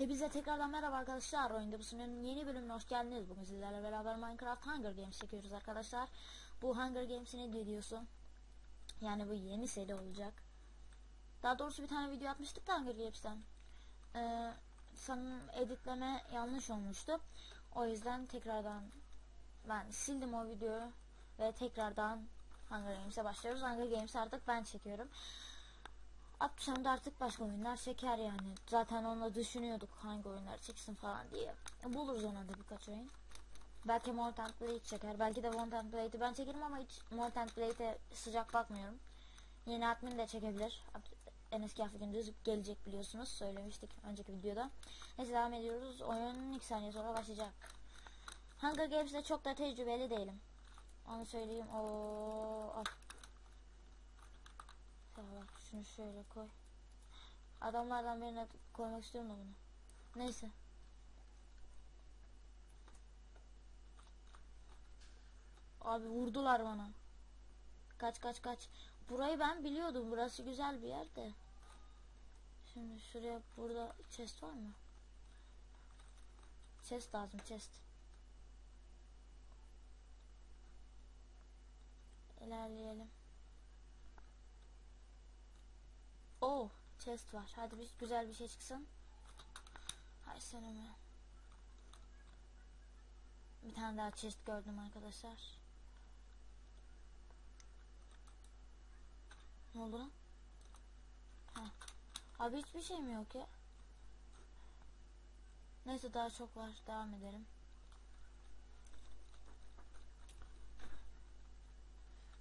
Hepinize tekrardan merhaba arkadaşlar. Oyunda bu sunumun yeni bölümüne hoş geldiniz. Bugün sizlerle beraber Minecraft Hunger Games çekiyoruz arkadaşlar. Bu Hunger Games'in videosu. Yani bu yeni seri olacak. Daha doğrusu bir tane video atmıştık da Hunger Games'ten. Ee, sanırım editleme yanlış olmuştu. O yüzden tekrardan ben sildim o videoyu ve tekrardan Hunger Games'e başlıyoruz. Hunger Games artık ben çekiyorum. Akşam da artık başka oyunlar çeker yani. Zaten onunla düşünüyorduk hangi oyunlar çeksin falan diye. E, buluruz ona da birkaç oyun. Belki Mortant Blade çeker. Belki de Mortant Blade'i ben çekerim ama hiç Mortant Blade'e sıcak bakmıyorum. Yeni admin de çekebilir. Enes Kafi Gündüz gelecek biliyorsunuz. Söylemiştik önceki videoda. Neyse devam ediyoruz. Oyun ilk saniye sonra başlayacak. Hunger Games'de çok da tecrübeli değilim. Onu söyleyeyim. Oo, al. Tamam şunu şöyle koy. Adamlardan birine koymak istiyorum da bunu. Neyse. Abi vurdular bana. Kaç kaç kaç. Burayı ben biliyordum. Burası güzel bir yer de. Şimdi şuraya burada chest var mı? Chest lazım chest. İlerleyelim. Oh chest var. Hadi bir güzel bir şey çıksın. Hay seneme. Bir tane daha chest gördüm arkadaşlar. Ne oldu lan? Ha. Abi hiçbir şey mi yok ya? Neyse daha çok var. Devam edelim.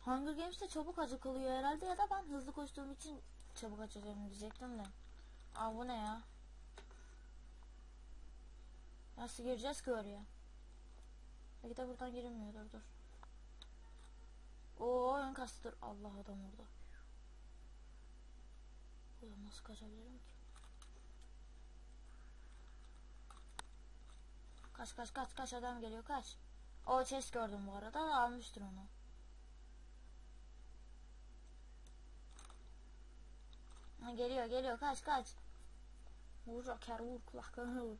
Hunger Games'te çabuk acıkılıyor herhalde ya da ben hızlı koştuğum için çabuk açacağım diyecektim de. Aa bu ne ya? Nasıl gireceğiz ki oraya? Belki de buradan girilmiyordur dur. Oo ön kastı dur. Allah adam orada. Buradan nasıl kaçabilirim ki? Kaç kaç kaç kaç adam geliyor kaç. O chest gördüm bu arada almıştır onu. Geliyor geliyor kaç kaç. Vur Joker vur kulaklarına vur.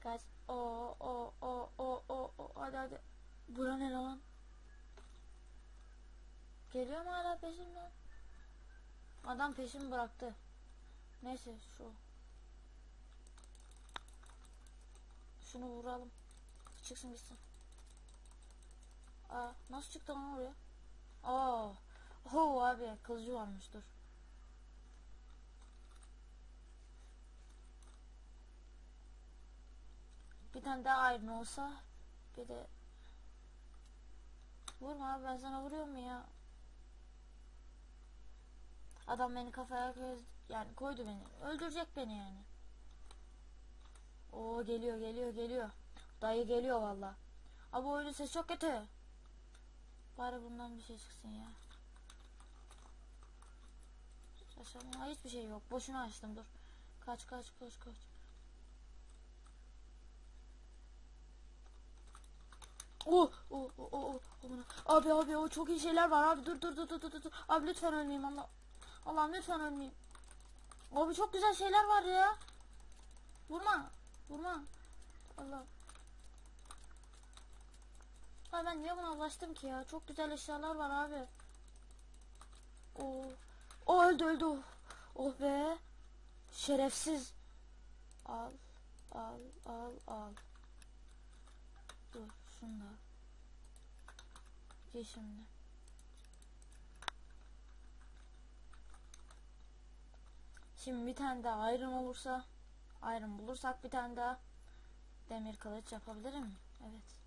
Kaç. O o o o o o hadi hadi. Bura ne lan? Geliyor mu hala peşimden? Adam peşimi bıraktı. Neyse şu. Şunu vuralım. Çıksın gitsin. Aa, nasıl çıktı lan oraya? Aa. Oh abi kılıcı varmış dur. Tane daha ayrın olsa bir de Vurma abi ben sana vuruyorum ya. Adam beni kafaya göz yani koydu beni. Öldürecek beni yani. Oo geliyor geliyor geliyor. Dayı geliyor valla. Abi oyunun sesi çok kötü. Bari bundan bir şey çıksın ya. Aşağıda hiçbir şey yok. Boşuna açtım dur. Kaç kaç kaç kaç. Oh, oh, oh, oh, oh. Abi abi o çok iyi şeyler var abi dur dur dur dur dur dur. Abi lütfen ölmeyeyim Allah. Allah'ım lütfen ölmeyeyim. Abi çok güzel şeyler var ya. Vurma. Vurma. Allah. Ay ben niye buna ulaştım ki ya? Çok güzel eşyalar var abi. Oo. O öldü öldü. Oh, oh be. Şerefsiz. Al. Al. Al. Al. Şunu da. Ye şimdi. Şimdi bir tane daha ayrım olursa ayrım bulursak bir tane daha demir kılıç yapabilirim. Evet.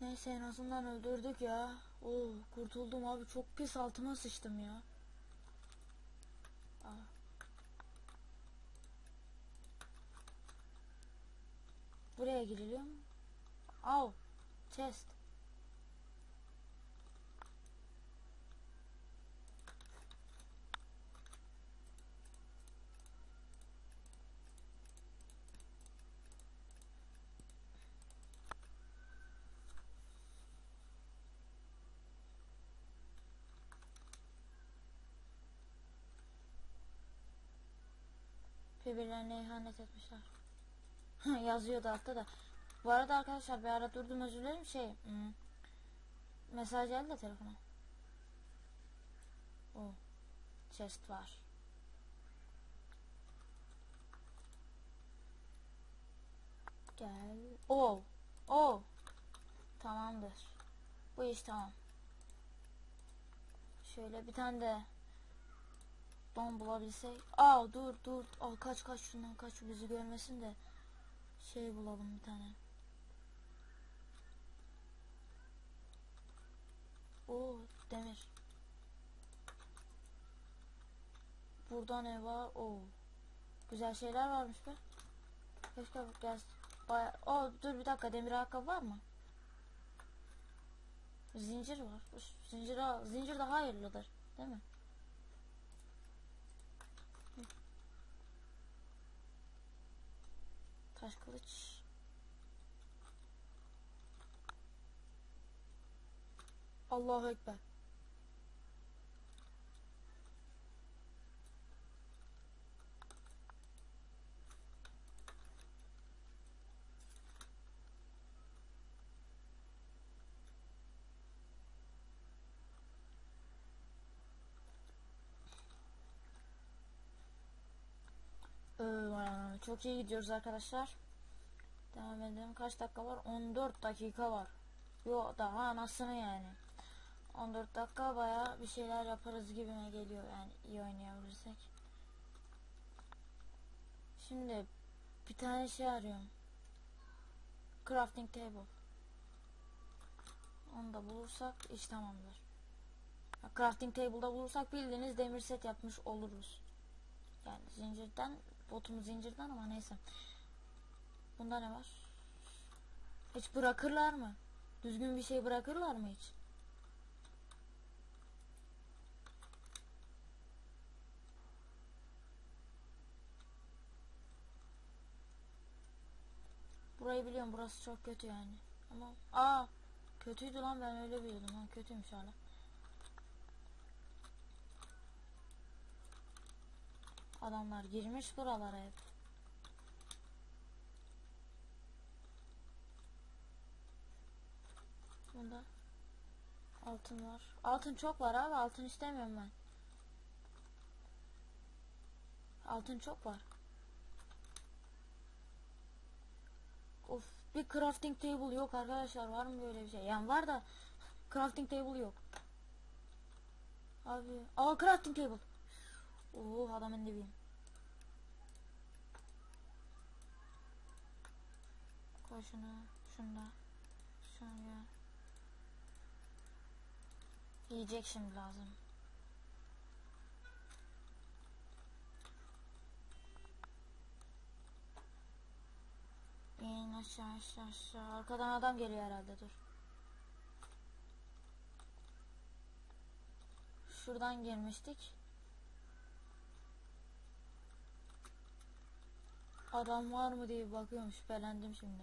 Neyse en azından öldürdük ya. Oo kurtuldum abi çok pis altıma sıçtım ya. Aa. Buraya giriliyor mu? Al. Chest. birbirlerine ihanet etmişler. Yazıyordu altta da. Bu arada arkadaşlar bir ara durdum özür dilerim şey. hmm, mesaj geldi de telefona. O. Chest var. Gel. O. O. Tamamdır. Bu iş tamam. Şöyle bir tane de don bulabilsek. Aa dur dur. Aa kaç kaç şundan kaç bizi görmesin de şey bulalım bir tane. Oo demir. Burada ne var? Oo. Güzel şeyler varmış be. Keşke gel. Baya... Oo dur bir dakika demir ayakkabı var mı? Zincir var. Zincir, zincir daha hayırlıdır. Değil mi? Taş kılıç. Allahu Ekber. Ee, çok iyi gidiyoruz arkadaşlar. Devam edelim. Kaç dakika var? 14 dakika var. Yo daha anasını yani. 14 dakika baya bir şeyler yaparız gibime geliyor yani iyi oynayabilirsek. Şimdi bir tane şey arıyorum. Crafting table. Onu da bulursak iş tamamdır. Crafting table'da bulursak bildiğiniz demir set yapmış oluruz. Yani zincirden botumuz zincirden ama neyse. Bunda ne var? Hiç bırakırlar mı? Düzgün bir şey bırakırlar mı hiç? Burayı biliyorum burası çok kötü yani. Ama aa kötüydü lan ben öyle biliyordum ha kötüymüş hala. Adamlar girmiş buralara hep. Bunda altın var. Altın çok var abi. Altın istemiyorum ben. Altın çok var. Of bir crafting table yok arkadaşlar. Var mı böyle bir şey? Yani var da crafting table yok. Abi. Aa crafting table. Oo adamın dibiyim. Koy şunu. Şunu da. Şunu ya. Yiyecek şimdi lazım. İn aşağı aşağı aşağı. Arkadan adam geliyor herhalde dur. Şuradan girmiştik. Adam var mı diye bakıyorum şüphelendim şimdi.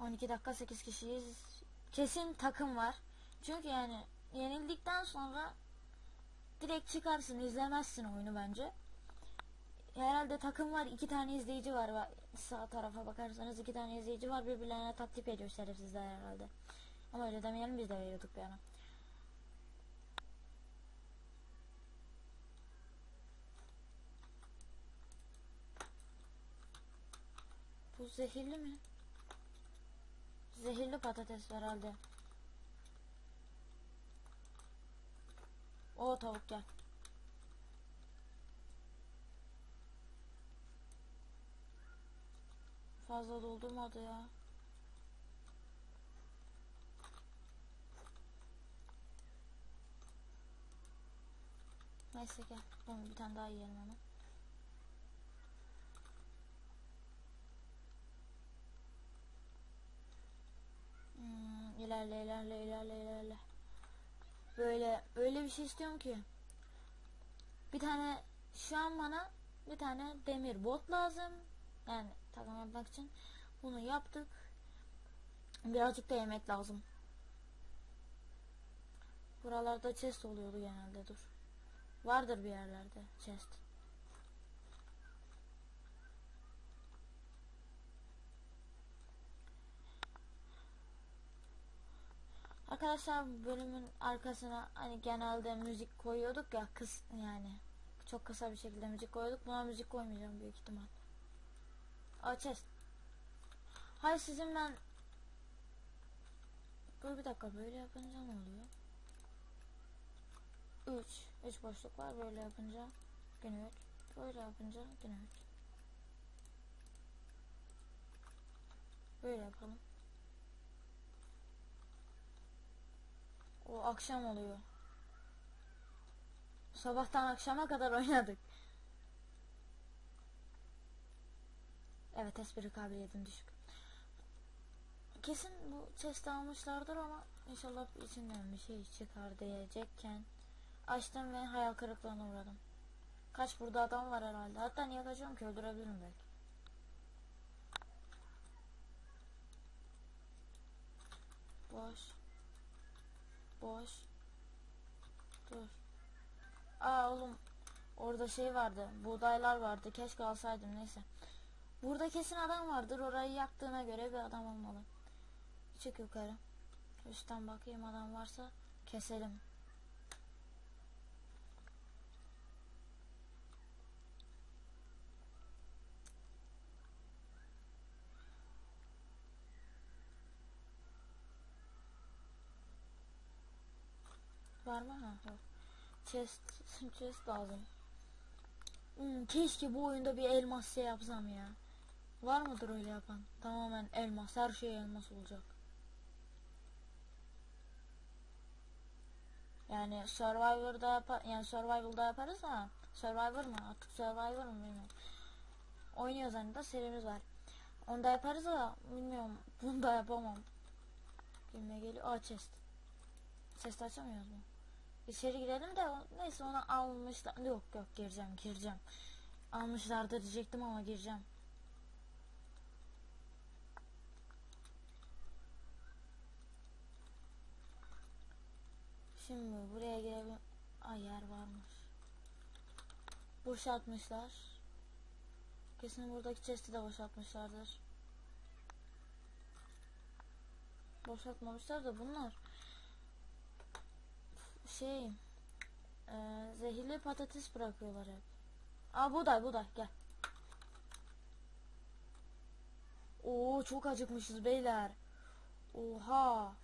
12 dakika 8 kişiyiz. Kesin takım var. Çünkü yani yenildikten sonra direkt çıkarsın izlemezsin oyunu bence. Herhalde takım var iki tane izleyici var. Sağ tarafa bakarsanız iki tane izleyici var birbirlerine taktik ediyor şerefsizler herhalde. Ama öyle demeyelim biz de veriyorduk bir ara. Bu zehirli mi? Zehirli patates herhalde. O tavuk gel. Fazla doldurmadı ya. Neyse gel. Ben bir tane daha yiyelim hemen. Hmm, ilerle ilerle ilerle ilerle. Böyle öyle bir şey istiyorum ki. Bir tane şu an bana bir tane demir bot lazım. Yani yapmak için. Bunu yaptık. Birazcık da yemek lazım. Buralarda chest oluyordu genelde dur. Vardır bir yerlerde chest. Arkadaşlar bölümün arkasına hani genelde müzik koyuyorduk ya kıs yani çok kısa bir şekilde müzik koyduk. Buna müzik koymayacağım büyük ihtimal. Aa chest. Hayır sizin ben Dur bir dakika böyle yapınca ne oluyor? 3 3 boşluk var böyle yapınca yine 3 böyle yapınca yine 3 böyle yapalım. O akşam oluyor. Sabahtan akşama kadar oynadık evet espri kabiliyetim düşük kesin bu chest almışlardır ama inşallah içinden bir şey çıkar diyecekken açtım ve hayal kırıklığına uğradım. Kaç burada adam var herhalde. Hatta niye kaçıyorum ki öldürebilirim belki. Boş. Boş. Dur. Aa oğlum orada şey vardı. Buğdaylar vardı. Keşke alsaydım neyse. Burada kesin adam vardır. Orayı yaktığına göre bir adam olmalı. Çık yukarı. Üstten bakayım adam varsa keselim. Var mı? Ha, yok. Chest, chest lazım. Hmm, keşke bu oyunda bir elmas şey yapsam ya. Var mıdır öyle yapan? Tamamen elmas, her şey elmas olacak. Yani Survivor'da yapar, yani Survival'da yaparız da Survivor mu? Artık Survivor mu bilmiyorum. Oynuyoruz hani da serimiz var. Onda yaparız da bilmiyorum. Bunda yapamam. Gülme geliyor. Aa chest. Chest açamıyoruz mu? İçeri girelim de neyse onu almışlar. Yok yok gireceğim gireceğim. Almışlardı diyecektim ama gireceğim. Şimdi buraya girelim. Ay yer varmış. Boşaltmışlar. Kesin buradaki chest'i de boşaltmışlardır. Boşaltmamışlar da bunlar şey e, zehirli patates bırakıyorlar hep. Aa buğday buğday gel. Oo çok acıkmışız beyler. Oha.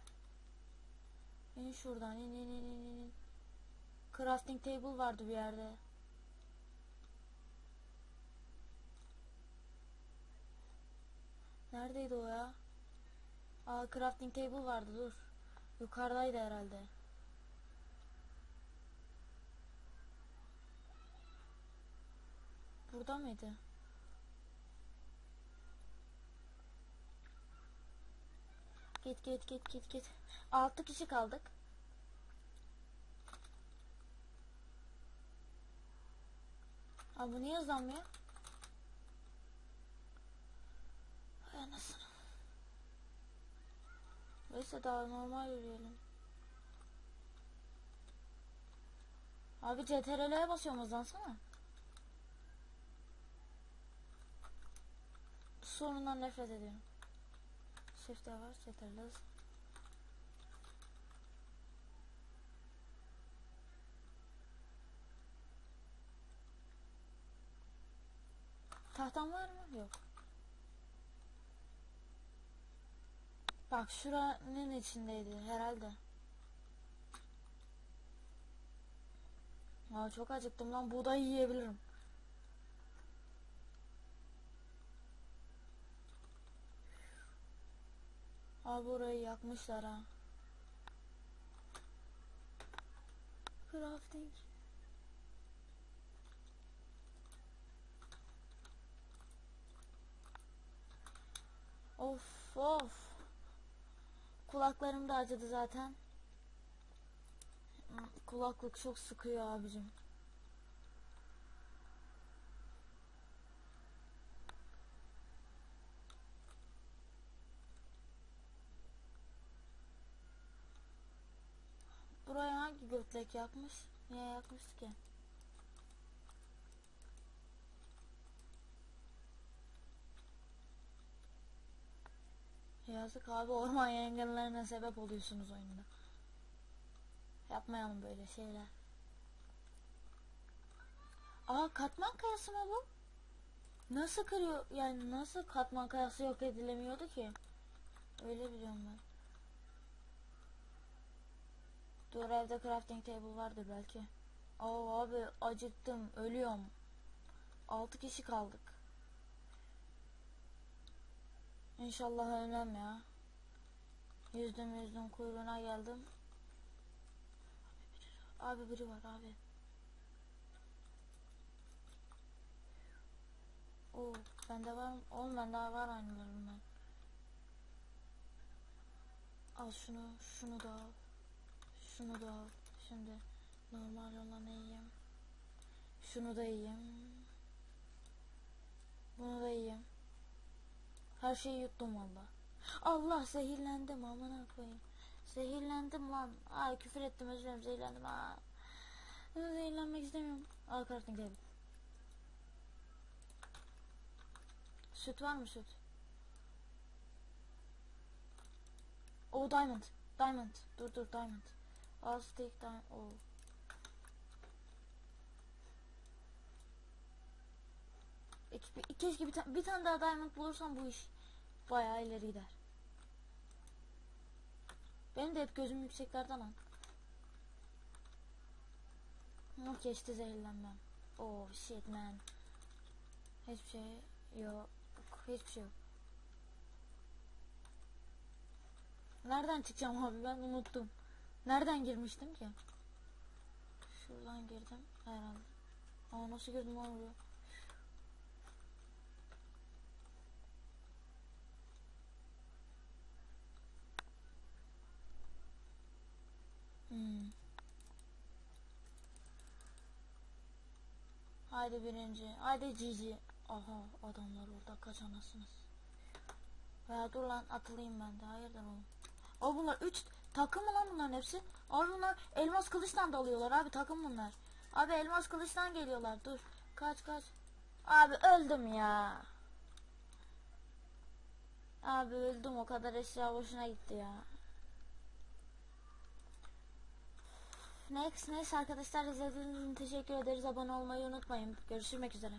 İn şuradan in in in in in. Crafting table vardı bir yerde. Neredeydi o ya? Aa crafting table vardı dur. Yukarıdaydı herhalde. Burada mıydı? Git git git git git. Altı kişi kaldık. Abi bu niye hızlanmıyor? Hay anasını. Neyse daha normal yürüyelim. Abi CTRL'ye basıyorum hızlansana. sorundan nefret ediyorum. Shift'e var, CTRL hız. Tahtan var mı? Yok. Bak şuranın içindeydi herhalde. Aa çok acıktım lan buğday yiyebilirim. Abi burayı yakmışlar ha. Crafting. Of of. Kulaklarım da acıdı zaten. Kulaklık çok sıkıyor abicim. yakmış? Niye yakmış ki? Yazık abi orman yangınlarına sebep oluyorsunuz oyunda. Yapmayalım böyle şeyler. Aa katman kayası mı bu? Nasıl kırıyor yani nasıl katman kayası yok edilemiyordu ki? Öyle biliyorum ben. Dur evde crafting table vardır belki. Aa abi acıktım ölüyorum. 6 kişi kaldık. İnşallah ölmem ya. Yüzdüm yüzdüm kuyruğuna geldim. Abi biri var abi. Oo bende var mı? Oğlum bende var aynılarından. Al şunu, şunu da al. Şunu da al. Şimdi normal olanı yiyeyim. Şunu da yiyeyim. Bunu da yiyeyim. Her şeyi yuttum valla. Allah zehirlendim amına koyayım. Zehirlendim lan. Ay küfür ettim özür dilerim zehirlendim. Aa. Zehirlenmek istemiyorum. Al kartın gel. Süt var mı süt? O diamond. Diamond. Dur dur diamond. Al steak diamond. Oo. İki- Keşke bir, ta- bir tane daha diamond bulursam bu iş bayağı ileri gider. Benim de hep gözüm yükseklerde lan. Yok geçti zehirlenmem. Oh shit man. Hiçbir şey yok. Hiçbir şey yok. Nereden çıkacağım abi ben unuttum. Nereden girmiştim ki? Şuradan girdim herhalde. Aa nasıl girdim buraya? Hmm. Haydi birinci. Haydi cici. Aha adamlar orada kaç anasınız. Veya dur lan atılayım ben de. Hayırdır oğlum. O bunlar 3 takım mı lan bunların hepsi? Abi bunlar elmas kılıçtan dalıyorlar abi takım bunlar. Abi elmas kılıçtan geliyorlar dur. Kaç kaç. Abi öldüm ya. Abi öldüm o kadar eşya boşuna gitti ya. Next neyse arkadaşlar izlediğiniz için teşekkür ederiz. Abone olmayı unutmayın. Görüşmek üzere.